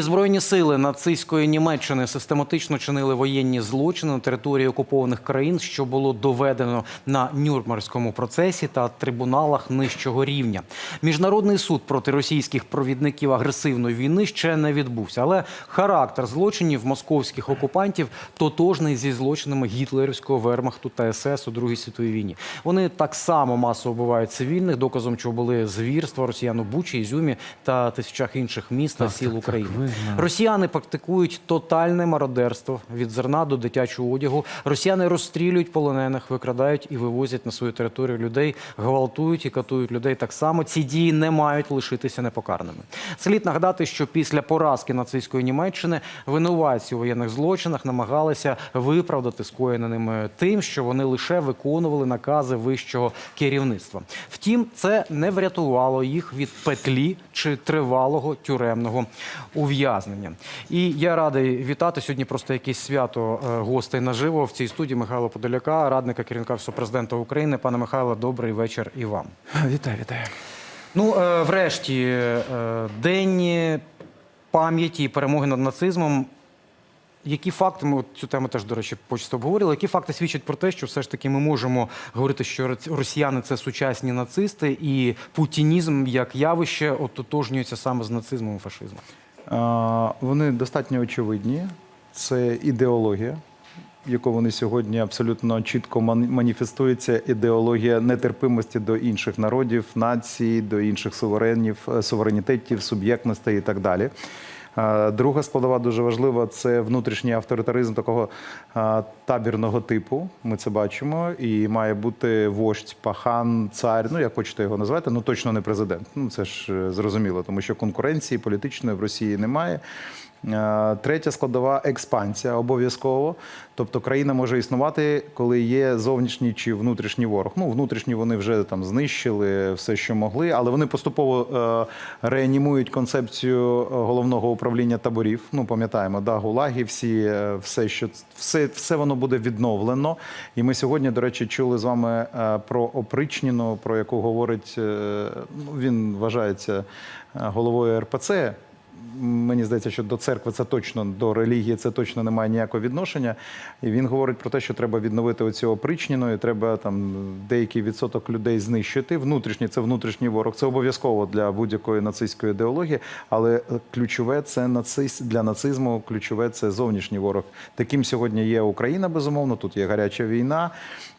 Збройні сили нацистської Німеччини систематично чинили воєнні злочини на території окупованих країн, що було доведено на Нюрнберзькому процесі та трибуналах нижчого рівня. Міжнародний суд проти російських провідників агресивної війни ще не відбувся, але характер злочинів московських окупантів тотожний зі злочинами гітлерівського вермахту та СС у Другій світовій війні. Вони так само масово вбивають цивільних, доказом чого були звірства росіян у Бучі, Ізюмі та тисячах інших міст та сіл України. Росіяни практикують тотальне мародерство від зерна до дитячого одягу. Росіяни розстрілюють полонених, викрадають і вивозять на свою територію людей, гвалтують і катують людей так само. Ці дії не мають лишитися непокарними. Слід нагадати, що після поразки нацистської Німеччини винуватці у воєнних злочинах намагалися виправдати скоєне ними тим, що вони лише виконували накази вищого керівництва. Втім, це не врятувало їх від петлі чи тривалого тюремного ув'язнення. І я радий вітати сьогодні. Просто якесь свято е, гостей наживо в цій студії Михайла Подоляка, радника керівника Всього президента України. Пане Михайло, добрий вечір і вам. Вітаю, вітаю. Ну, е, врешті, е, день пам'яті і перемоги над нацизмом. Які факти, ми цю тему теж, до речі, почасто обговорили, які факти свідчать про те, що все ж таки ми можемо говорити, що росіяни це сучасні нацисти, і путінізм як явище ототожнюється саме з нацизмом і фашизмом? Вони достатньо очевидні. Це ідеологія, яку вони сьогодні абсолютно чітко ман- маніфестується. Ідеологія нетерпимості до інших народів, націй, до інших суверенів, е, суверенітетів, суб'єктностей і так далі. А, Друга складова дуже важлива це внутрішній авторитаризм такого табірного типу. Ми це бачимо. І має бути вождь, пахан, цар. Ну як хочете його назвати, ну точно не президент. Ну це ж е, зрозуміло, тому що конкуренції політичної в Росії немає. Е, Третя складова експансія обов'язково. Тобто країна може існувати, коли є зовнішній чи внутрішній ворог. Ну, внутрішні вони вже там знищили все, що могли, але вони поступово е, реанімують концепцію головного управління таборів. Ну, пам'ятаємо, да, гулаги, всі, е, все, що все, все воно буде відновлено. І ми сьогодні, до речі, чули з вами про опричніну, про яку говорить ну, він вважається головою РПЦ. Мені здається, що до церкви це точно до релігії це точно не має ніякого відношення. І він говорить про те, що треба відновити оцю опричніну, і треба там деякий відсоток людей знищити. Внутрішній це внутрішній ворог. Це обов'язково для будь-якої нацистської ідеології, але ключове це нацист для нацизму. Ключове це зовнішній ворог. Таким сьогодні є Україна, безумовно. Тут є гаряча війна,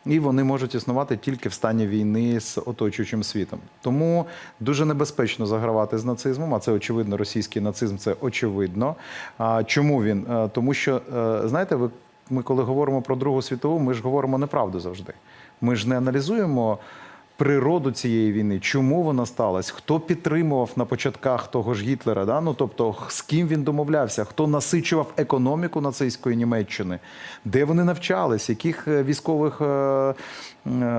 і вони можуть існувати тільки в стані війни з оточуючим світом. Тому дуже небезпечно загравати з нацизмом. А це очевидно, російський нацизм це очевидно. А чому він? Е, Тому що е, знаєте, ви ми коли говоримо про Другу світову, ми ж говоримо неправду завжди. Ми ж не аналізуємо. Природу цієї війни, чому вона сталася, хто підтримував на початках того ж Гітлера, да? ну тобто з ким він домовлявся, хто насичував економіку нацистської Німеччини, де вони навчались, яких е, військових е, е,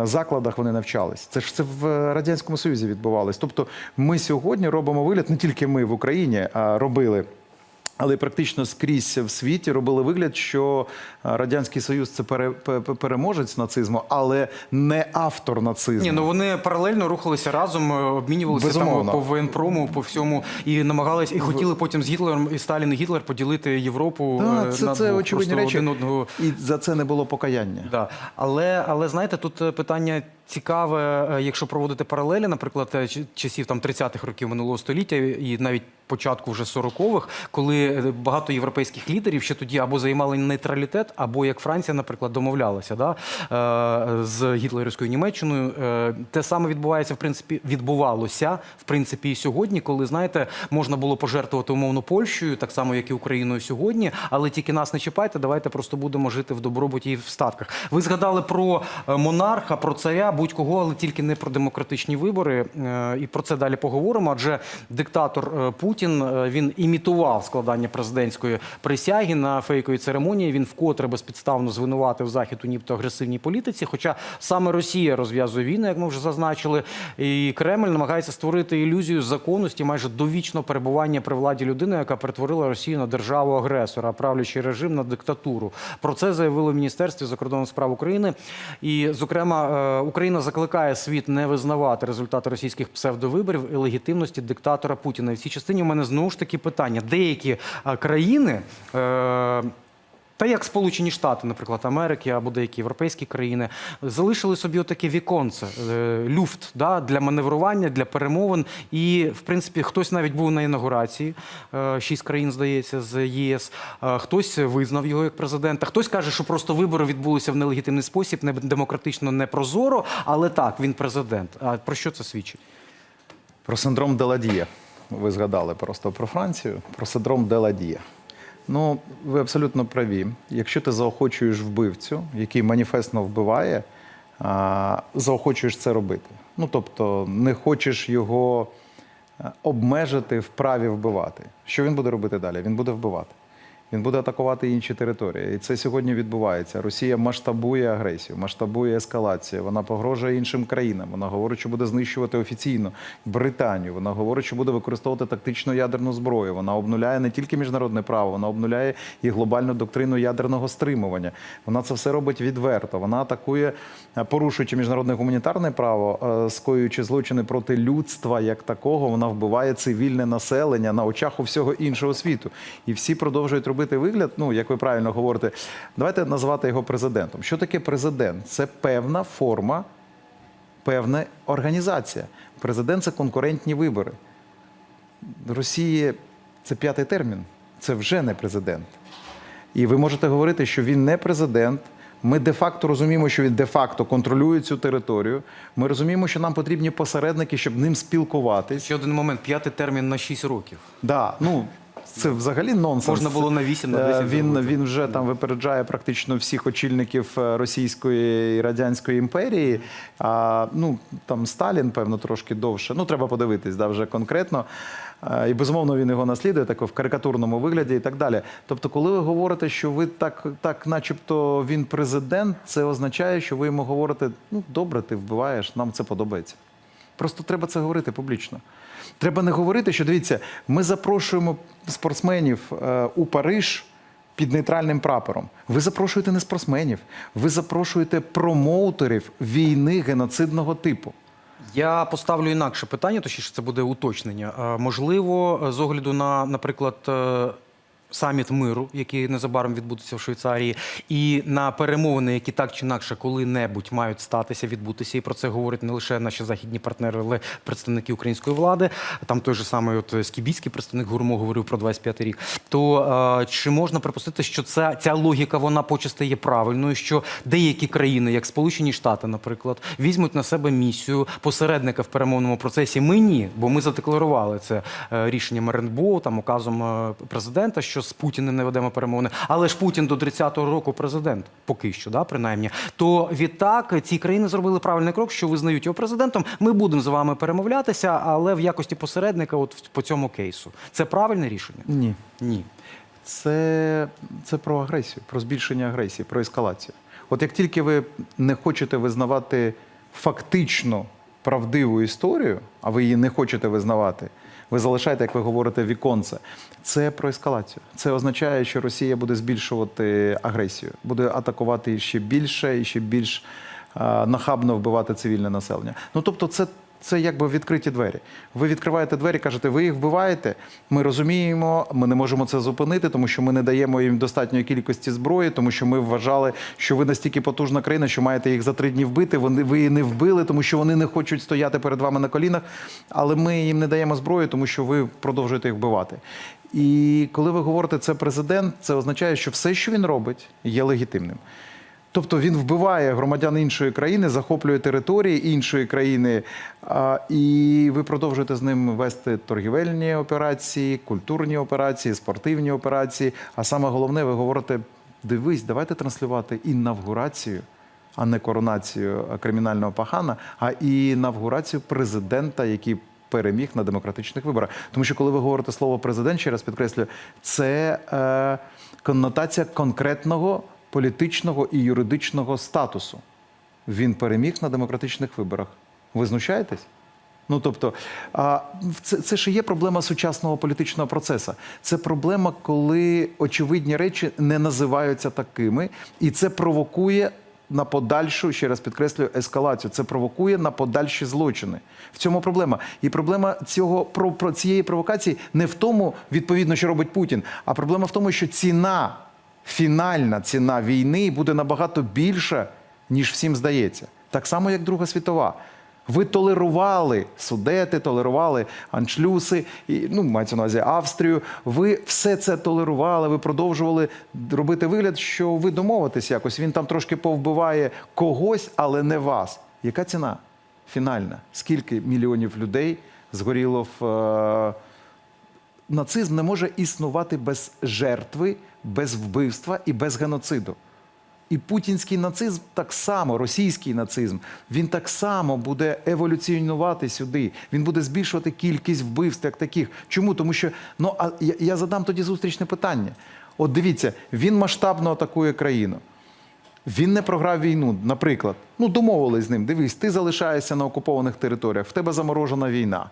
закладах вони навчались. Це ж це в радянському союзі відбувалось. Тобто, ми сьогодні робимо вигляд, не тільки ми в Україні а робили. Але практично скрізь в світі робили вигляд, що е, радянський союз це пере- пе- пе- переможець нацизму, але не автор нацизму. Ні, ну вони паралельно рухалися разом, е, обмінювалися там Безумовно. по воєнпрому, по всьому, і намагалися, і хотіли потім з Гітлером і Сталін і Гітлер поділити Європу Да, е, це, на це двох, очевидні речі. один одного. І за це не було покаяння. Да. Але, але знаєте, тут питання цікаве, е, якщо проводити паралелі, наприклад, е, часів там 30-х років минулого століття і навіть початку вже 40-х, коли е, багато європейських лідерів ще тоді або займали нейтралітет, або як Франція, наприклад, домовлялася да, з гітлерівською Німеччиною. Те саме відбувається, в принципі, відбувалося в принципі і сьогодні, коли знаєте, можна було пожертвувати умовно Польщею, так само як і Україною сьогодні, але тільки нас не чіпайте. Давайте просто будемо жити в добробуті і в статках. Ви згадали про монарха, про царя, будь-кого, але тільки не про демократичні вибори. Е, І про це далі поговоримо. Адже диктатор е, Путін е, він імітував складання президентської присяги на фейковій церемонії. Він вкотре безпідставно звинуватив захід у нібито агресивній політиці. Хоча саме Росія розв'язує війну, як ми вже зазначили, і Кремль намагається створити ілюзію законності майже довічного перебування при владі людини, яка перетворила Росію на державу агресора, а правлячий режим на диктатуру. Про це заявило в Міністерстві закордонних справ України. І, зокрема, Україна. Україна закликає світ не визнавати результати російських псевдовиборів і легітимності диктатора Путіна. І в цій частині у мене знову ж таки питання: деякі країни. Е- та як Сполучені Штати, наприклад, Америки або деякі європейські країни залишили собі отаке віконце, е, люфт да, для маневрування, для перемовин. І, в принципі, хтось навіть був на інаугурації, е, шість країн, здається, з ЄС. е, Хтось визнав його як президента. Хтось каже, що просто вибори відбулися в нелегітимний спосіб, не демократично, не прозоро, але так, він президент. А про що це свідчить? Про синдром Деладія. Ви згадали просто про Францію, про синдром Деладія. Ну, ви абсолютно праві. Якщо ти заохочуєш вбивцю, який маніфестно вбиває, заохочуєш це робити. Ну, тобто, не хочеш його е, обмежити в праві вбивати. Що він буде робити далі? Він буде вбивати. Він буде атакувати інші території. І це сьогодні відбувається. Росія масштабує агресію, масштабує ескалацію. Вона погрожує іншим країнам. Вона говорить, що буде знищувати офіційно Британію. Вона говорить, що буде використовувати тактичну ядерну зброю. Вона обнуляє не тільки міжнародне право, вона обнуляє і глобальну доктрину ядерного стримування. Вона це все робить відверто. Вона атакує, е, порушуючи міжнародне гуманітарне право, е, скоюючи злочини проти людства як такого. Вона вбиває цивільне населення на очах у всього іншого світу. І всі продовжують робити вигляд. Ну як ви правильно говорите, давайте назвати його президентом. Що таке президент? Це певна форма, певна організація. Президент це конкурентні вибори. Росії це п'ятий термін. Це вже не президент. І ви можете говорити, що він не президент. Ми де-факто розуміємо, що він де-факто контролює цю територію. Ми розуміємо, що нам потрібні посередники, щоб ним спілкуватись. Ще один момент: п'ятий термін на 6 років. Да, ну це взагалі нонсенс. Можна було на 8, на Е, 10 Він, він вже там випереджає практично всіх очільників е, Російської і Радянської імперії. А ну там Сталін, певно, трошки довше. Ну треба подивитись, да, вже конкретно. Е, І безумовно він його наслідує так в карикатурному вигляді і так далі. Тобто, коли ви говорите, що ви так, так, начебто, він президент, це означає, що ви йому говорите: ну добре, ти вбиваєш, нам це подобається. Просто треба це говорити публічно. Треба не говорити, що дивіться, ми запрошуємо спортсменів е, у Париж під нейтральним прапором. Ви запрошуєте не спортсменів, ви запрошуєте промоутерів війни геноцидного типу. Я поставлю інакше питання, точніше, це буде уточнення. Е, Можливо, е, з огляду на, наприклад, саміт миру, який незабаром відбудеться в Швейцарії, і на перемовини, які так чи інакше коли-небудь мають статися, відбутися, і про це говорять не лише наші західні партнери, але представники української влади. Там той же самий от Скібіцький представник Гурмо говорив про 25 рік. То е, чи можна припустити, що ця, ця логіка вона почасти є правильною, що деякі країни, як Сполучені Штати, наприклад, візьмуть на себе місію посередника в перемовному процесі. Ми ні, бо ми задекларували це е, рішенням РНБО, там указом е, президента, що з Путіним не ведемо перемовини. Але ж Путін до 30-го року президент, поки що, да, принаймні. То відтак ці країни зробили правильний крок, що визнають його президентом. Ми будемо з вами перемовлятися, але в якості посередника, от по цьому кейсу. Це правильне рішення? Ні. Ні. Це, це про агресію, про збільшення агресії, про ескалацію. От як тільки ви не хочете визнавати фактично правдиву історію, а ви її не хочете визнавати, ви залишаєте, як ви говорите, віконце. Це про ескалацію. Це означає, що Росія буде збільшувати агресію, буде атакувати ще більше і ще більш нахабно вбивати цивільне населення. Ну тобто, це. Це якби відкриті двері. Ви відкриваєте двері, кажете, ви їх вбиваєте. Ми розуміємо, ми не можемо це зупинити, тому що ми не даємо їм достатньої кількості зброї, тому що ми вважали, що ви настільки потужна країна, що маєте їх за три дні вбити. Вони ви її не вбили, тому що вони не хочуть стояти перед вами на колінах. Але ми їм не даємо зброї, тому що ви продовжуєте їх вбивати. І коли ви говорите це президент, це означає, що все, що він робить, є легітимним. Тобто він вбиває громадян іншої країни, захоплює території іншої країни, і ви продовжуєте з ним вести торгівельні операції, культурні операції, спортивні операції. А саме головне, ви говорите: дивись, давайте транслювати інавгурацію, а не коронацію кримінального пахана, а інавгурацію президента, який переміг на демократичних виборах. Тому що коли ви говорите слово президент, ще раз підкреслюю, це е, коннотація конкретного політичного і юридичного статусу. Він переміг на демократичних виборах. Ви знущаєтесь? Ну тобто, це, це ж є проблема сучасного політичного процесу. Це проблема, коли очевидні речі не називаються такими, і це провокує на подальшу, ще раз підкреслюю, ескалацію. Це провокує на подальші злочини. В цьому проблема. І проблема цього про, про цієї провокації не в тому, відповідно, що робить Путін, а проблема в тому, що ціна, фінальна ціна війни буде набагато більша, ніж всім здається. Так само, як Друга світова. Ви толерували судети, толерували аншлюси, і, ну, мається на увазі Австрію. Ви все це толерували, ви продовжували робити вигляд, що ви домовитесь якось. Він там трошки повбиває когось, але не вас. Яка ціна фінальна? Скільки мільйонів людей згоріло в. Е- Нацизм не може існувати без жертви, без вбивства і без геноциду. І путінський нацизм так само, російський нацизм, він так само буде еволюціонувати сюди. Він буде збільшувати кількість вбивств як таких. Чому? Тому що ну а я, я задам тоді зустрічне питання. От дивіться, він масштабно атакує країну. Він не програв війну. Наприклад, ну домовились з ним. Дивись, ти залишаєшся на окупованих територіях, в тебе заморожена війна.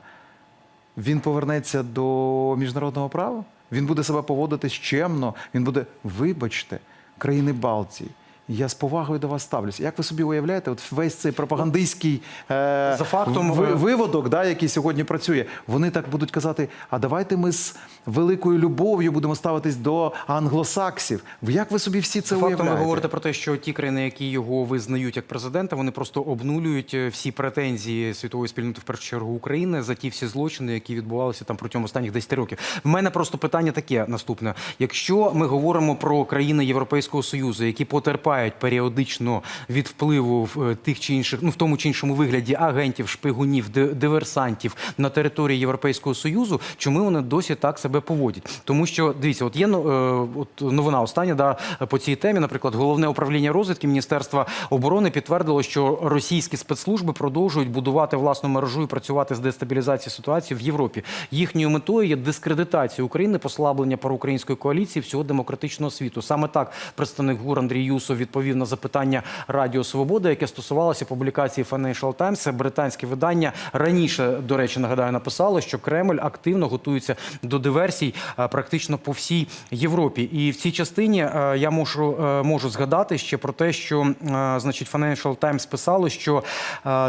Він повернеться до міжнародного права. Він буде себе поводити чемно. Він буде, вибачте, країни Балтії. Я з повагою до вас ставлюся. Як ви собі уявляєте, от весь цей пропагандистський е, За фактом, ви- виводок, да, який сьогодні працює, вони так будуть казати: а давайте ми з великою любов'ю будемо ставитись до англосаксів. Як ви собі всі це Фактом ви говорите про те, що ті країни, які його визнають як президента, вони просто обнулюють е, всі претензії світової спільноти, в першу чергу України, за ті всі злочини, які відбувалися там протягом останніх 10 років. В мене просто питання таке наступне: якщо ми говоримо про країни Європейського союзу, які потерпають періодично від впливу в е, тих чи інших, ну в тому чи іншому вигляді агентів, шпигунів, ди- диверсантів на території Європейського союзу, чому вони досі так себе поводять? Тому що дивіться, от є ну, е, от новина остання да по цій темі. Наприклад, головне управління розвідки Міністерства оборони підтвердило, що російські спецслужби продовжують будувати власну мережу і працювати з дестабілізації ситуації в Європі. Їхньою метою є дискредитація України, послаблення проукраїнської коаліції всього демократичного світу. Саме так представник ГУР Андрій Юсов відповів на запитання Радіо Свобода, яке стосувалося публікації Financial Times. Британське видання раніше, до речі, нагадаю, написало, що Кремль активно готується до диверсій е, практично по всій Європі. І в цій частині е, я можу, е, можу згадати ще про те, що значить Financial Times писало, що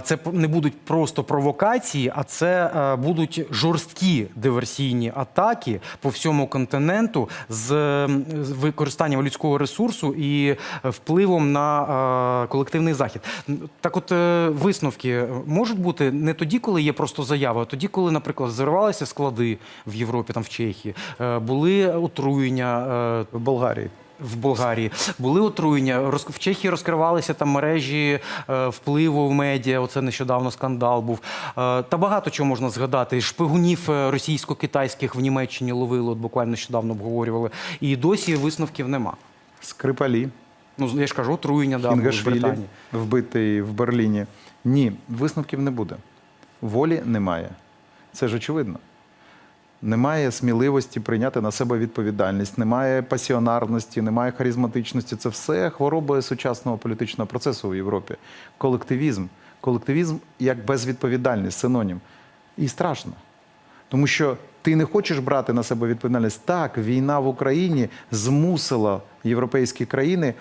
це не будуть просто провокації, а це будуть жорсткі диверсійні атаки по всьому континенту з використанням людського ресурсу і е, впливом на е, колективний захід. Так, от е, висновки можуть бути не тоді, коли є просто заява, а тоді, коли, наприклад, зривалися склади в Європі, там в Чехії, е, були отруєння. в Болгарії. в Болгарії були отруєння. В Чехії розкривалися там мережі впливу в медіа. Оце нещодавно скандал був. Та багато чого можна згадати. Шпигунів російсько-китайських в Німеччині ловили, от буквально нещодавно обговорювали. І досі висновків нема. Скрипалі. Ну я ж кажу, отруєння да, в Британії. вбитий в Берліні. Ні, висновків не буде. Волі немає. Це ж очевидно. Немає сміливості прийняти на себе відповідальність, немає пасіонарності, немає харизматичності. Це все хвороби сучасного політичного процесу в Європі. Колективізм. Колективізм як безвідповідальність, синонім. І страшно. Тому що ти не хочеш брати на себе відповідальність. Так, війна в Україні змусила європейські країни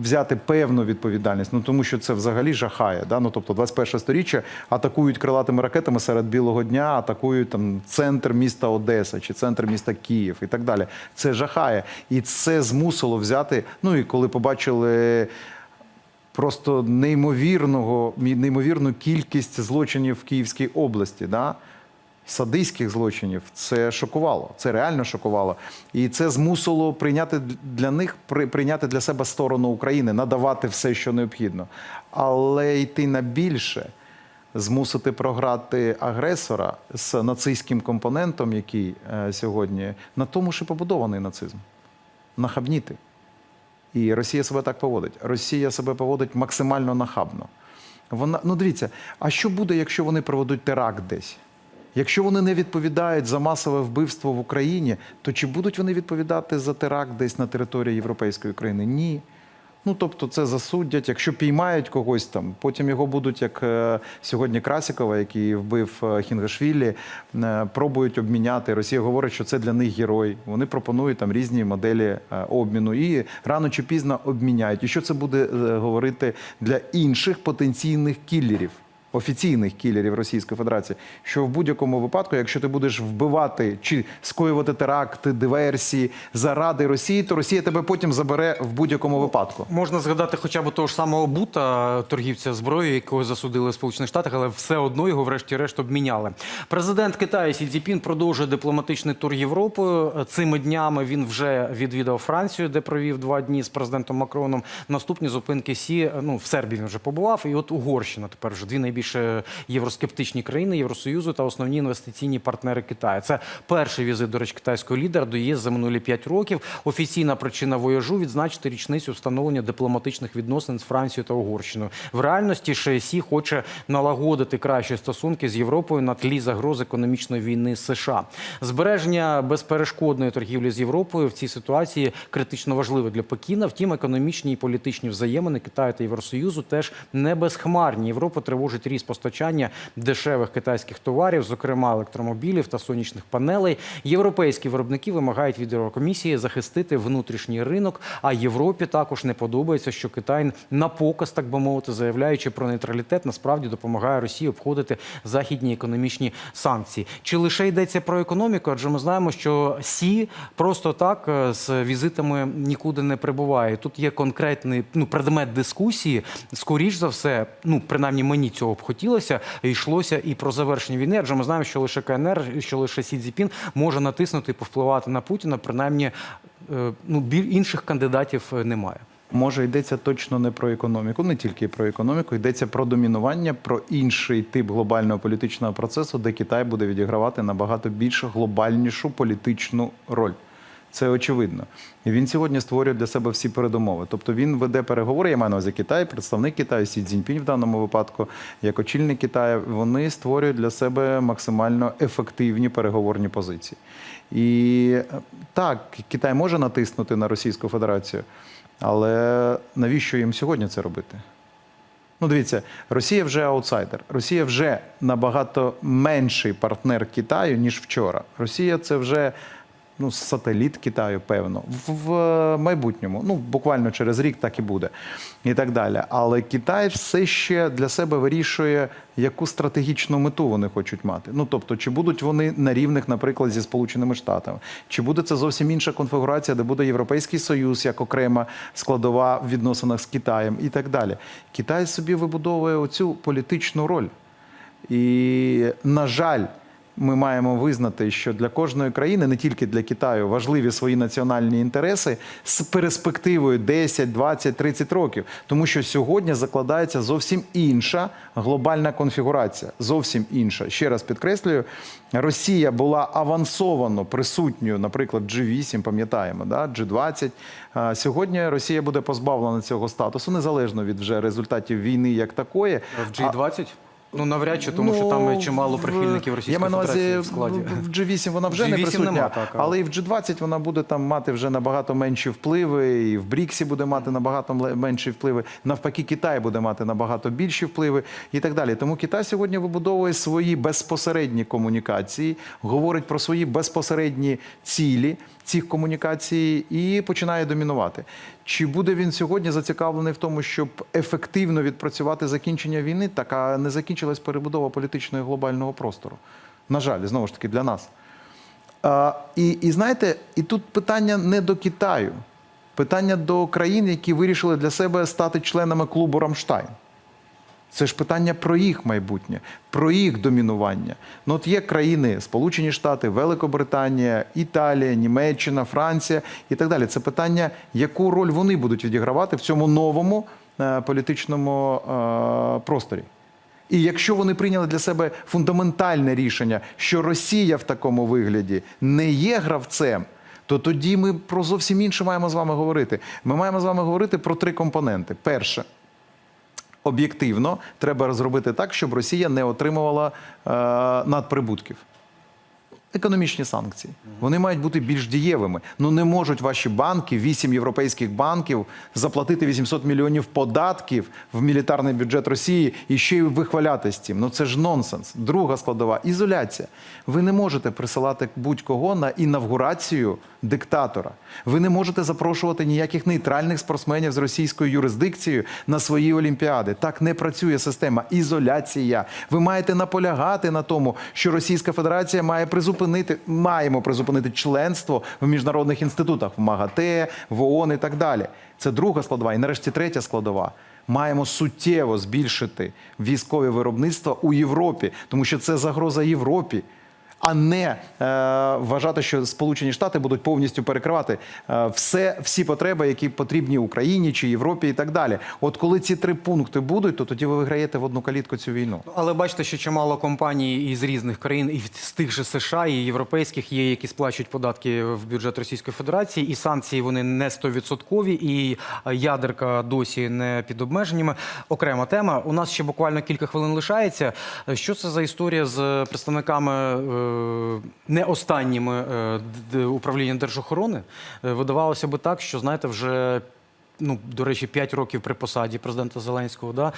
взяти певну відповідальність. Ну тому що це взагалі жахає. Да? Ну, тобто, 21 сторіччя атакують крилатими ракетами серед білого дня, атакують там центр міста Одеса чи центр міста Київ і так далі. Це жахає. І це змусило взяти. Ну і коли побачили просто неймовірного, неймовірну кількість злочинів в Київській області. Да? Садистських злочинів це шокувало, це реально шокувало, і це змусило прийняти для них прийняти для себе сторону України, надавати все, що необхідно, але йти на більше, змусити програти агресора з нацистським компонентом, який е, сьогодні на тому і побудований нацизм, нахабніти. І Росія себе так поводить. Росія себе поводить максимально нахабно. Вона, ну дивіться, а що буде, якщо вони проведуть теракт десь? Якщо вони не відповідають за масове вбивство в Україні, то чи будуть вони відповідати за теракт десь на території Європейської країни? Ні. Ну, тобто, це засудять, якщо піймають когось там, потім його будуть, як е, сьогодні Красікова, який вбив е, Хінгашвілі, е, пробують обміняти. Росія говорить, що це для них герой. Вони пропонують там різні моделі обміну і рано чи пізно обміняють. І що це буде говорити для інших потенційних кілерів? Офіційних кілерів Російської Федерації, що в будь-якому випадку, якщо ти будеш вбивати чи скоювати теракти, диверсії заради Росії, то Росія тебе потім забере в будь-якому випадку. Можна згадати хоча б того ж самого Бута, торгівця зброєю, якого засудили в Сполучених Штатах, але все одно його врешті-решт обміняли. Президент Китаю Сі Цзіпін продовжує дипломатичний тур Європою. Цими днями він вже відвідав Францію, де провів два дні з президентом Макроном. Наступні зупинки Сі ну в Сербії він вже побував. І от Угорщина тепер вже дві найбільш євроскептичні країни Євросоюзу та основні інвестиційні партнери Китаю. Це перший візит, до речі, китайського лідера до ЄС за минулі п'ять років. Офіційна причина вояжу відзначити річницю встановлення дипломатичних відносин з Францією та Угорщиною. В реальності ШСІ хоче налагодити кращі стосунки з Європою на тлі загроз економічної війни США. Збереження безперешкодної торгівлі з Європою в цій ситуації критично важливе для Пекіна. Втім, економічні і політичні взаємини Китаю та Євросоюзу теж не безхмарні. Європу тривожить ріст постачання дешевих китайських товарів, зокрема електромобілів та сонячних панелей. Європейські виробники вимагають від Єврокомісії захистити внутрішній ринок. А Європі також не подобається, що Китай на показ, так би мовити, заявляючи про нейтралітет, насправді допомагає Росії обходити західні економічні санкції. Чи лише йдеться про економіку? Адже ми знаємо, що Сі просто так е, з візитами нікуди не прибуває. Тут є конкретний ну предмет дискусії. Скоріш за все, ну принаймні мені цього б хотілося. Йшлося і про завершення війни. Адже ми знаємо, що лише КНР, що лише Сі Цзіпін може натиснути і повпливати на Путіна. Принаймні, е, ну інших кандидатів е, немає. Може, йдеться точно не про економіку, не тільки про економіку, йдеться про домінування, про інший тип глобального політичного процесу, де Китай буде відігравати набагато більш глобальнішу політичну роль. Це очевидно. І він сьогодні створює для себе всі передумови. Тобто він веде переговори, я маю на увазі Китай, представник Китаю, Сі Цзіньпінь в даному випадку, як очільник Китаю, вони створюють для себе максимально ефективні переговорні позиції. І так, Китай може натиснути на Російську Федерацію, але навіщо їм сьогодні це робити? Ну, дивіться, Росія вже аутсайдер. Росія вже набагато менший партнер Китаю, ніж вчора. Росія це вже ну, сателіт Китаю, певно, в, майбутньому. Ну, буквально через рік так і буде. І так далі. Але Китай все ще для себе вирішує, яку стратегічну мету вони хочуть мати. Ну, тобто, чи будуть вони на рівних, наприклад, зі Сполученими Штатами, чи буде це зовсім інша конфігурація, де буде Європейський Союз як окрема складова в відносинах з Китаєм і так далі. Китай собі вибудовує оцю політичну роль. І, на жаль, ми маємо визнати, що для кожної країни, не тільки для Китаю, важливі свої національні інтереси з перспективою 10, 20, 30 років. Тому що сьогодні закладається зовсім інша глобальна конфігурація. Зовсім інша. Ще раз підкреслюю, Росія була авансовано присутньою, наприклад, G8, пам'ятаємо, да? G20. Сьогодні Росія буде позбавлена цього статусу, незалежно від вже результатів війни як такої. В G20? Ну навряд чи, тому що там чимало прихильників Російської Федерації в складі. В G8 вона вже не G8 присутня, нема, так, але- і в G20 вона буде там мати вже набагато менші впливи, і в БРІКСі буде мати набагато менші впливи. Навпаки, Китай буде мати набагато більші впливи і так далі. Тому Китай сьогодні вибудовує свої безпосередні комунікації, говорить про свої безпосередні цілі цих комунікацій і починає домінувати. Чи буде він сьогодні зацікавлений в тому, щоб ефективно відпрацювати закінчення війни? Така не закінчилась перебудова політичного і глобального простору. На жаль, знову ж таки, для нас. А, і, і знаєте, і тут питання не до Китаю, питання до країн, які вирішили для себе стати членами клубу Рамштайн. Це ж питання про їх майбутнє, про їх домінування. Ну, от є країни, Сполучені Штати, Великобританія, Італія, Німеччина, Франція і так далі. Це питання, яку роль вони будуть відігравати в цьому новому е, політичному е, просторі. І якщо вони прийняли для себе фундаментальне рішення, що Росія в такому вигляді не є гравцем, то тоді ми про зовсім інше маємо з вами говорити. Ми маємо з вами говорити про три компоненти. Перше, об'єктивно треба розробити так, щоб Росія не отримувала е, надприбутків. Економічні санкції вони мають бути більш дієвими. Ну не можуть ваші банки, вісім європейських банків, заплатити 800 мільйонів податків в мілітарний бюджет Росії і ще й вихвалятись цим. Ну це ж нонсенс. Друга складова ізоляція. Ви не можете присилати будь-кого на інавгурацію диктатора. Ви не можете запрошувати ніяких нейтральних спортсменів з російською юрисдикцією на свої олімпіади. Так не працює система. Ізоляція. Ви маєте наполягати на тому, що Російська Федерація має призупинити, маємо призупинити членство в міжнародних інститутах в МАГАТЕ, в ООН і так далі. Це друга складова. І нарешті третя складова. Маємо суттєво збільшити військове виробництво у Європі, тому що це загроза Європі а не е, вважати, що Сполучені Штати будуть повністю перекривати е, все, всі потреби, які потрібні Україні чи Європі, і так далі. От коли ці три пункти будуть, то тоді ви виграєте в одну калітку цю війну. Але бачите, що чимало компаній із різних країн, і з тих же США, і європейських є, які сплачують податки в бюджет Російської Федерації, і санкції вони не стовідсоткові, і е, ядерка досі не під обмеженнями. Окрема тема. У нас ще буквально кілька хвилин лишається. Що це за історія з представниками е, не останніми е, управління держохорони? Е, Видавалося би так, що знаєте, вже ну, до речі, 5 років при посаді президента Зеленського, да?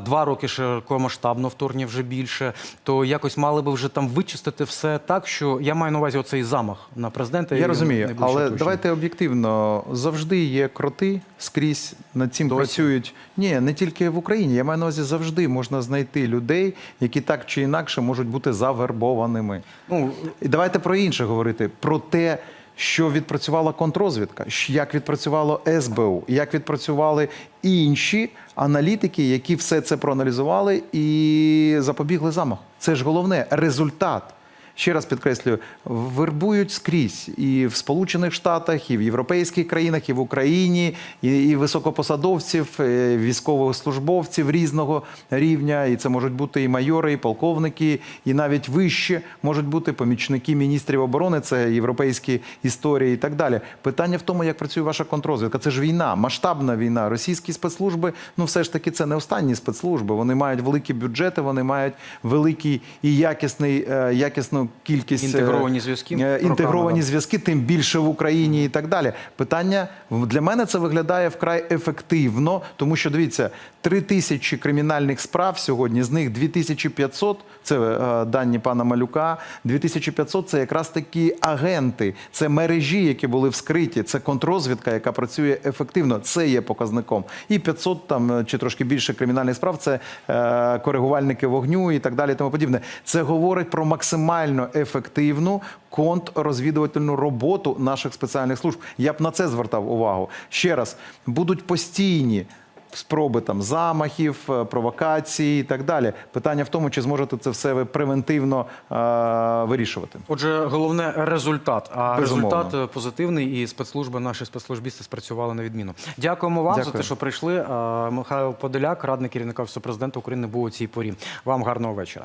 два роки широкомасштабно вторгнення вже більше, то якось мали би вже там вичистити все так, що я маю на увазі оцей замах на президента. Я розумію, але оточення. давайте об'єктивно. Завжди є кроти скрізь над цим Досі? працюють. Ні, не тільки в Україні. Я маю на увазі завжди можна знайти людей, які так чи інакше можуть бути завербованими. Ну, І давайте про інше говорити: про те, що відпрацювала контрозвідка, як відпрацювало СБУ, як відпрацювали інші аналітики, які все це проаналізували і запобігли замаху. Це ж головне результат. Ще раз підкреслюю, вербують скрізь і в Сполучених Штатах, і в європейських країнах, і в Україні, і, і високопосадовців, і військовослужбовців різного рівня. І це можуть бути і майори, і полковники, і навіть вище можуть бути помічники міністрів оборони. Це європейські історії і так далі. Питання в тому, як працює ваша контрозвідка. Це ж війна, масштабна війна. Російські спецслужби, ну все ж таки, це не останні спецслужби. Вони мають великі бюджети, вони мають великий і якісний, е, якісну кількість е, Інтегровані зв'язки, е, інтегровані зв'язки, тим більше в Україні і так далі. Питання для мене це виглядає вкрай ефективно, тому що дивіться, три тисячі кримінальних справ сьогодні, з них 2500, це е, дані пана Малюка, 2500 – це якраз такі агенти, це мережі, які були вскриті, це контрозвідка, яка працює ефективно. Це є показником. І 500 там чи трошки більше кримінальних справ це коригувальники вогню і так далі. Тому подібне. Це говорить про максимально ефективну контррозвідувальну роботу наших спеціальних служб. Я б на це звертав увагу. Ще раз будуть постійні. Спроби там замахів, е, провокацій і так далі. Питання в тому, чи зможете це все ви превентивно е, вирішувати. Отже, головне результат. А Безумовно. результат е, позитивний, і спецслужби, наші спецслужбісти спрацювали на відміну. Дякуємо вам за те, що прийшли. А, Михайло Подоляк, радник керівника Офісу президента України, був у цій порі. Вам гарного вечора.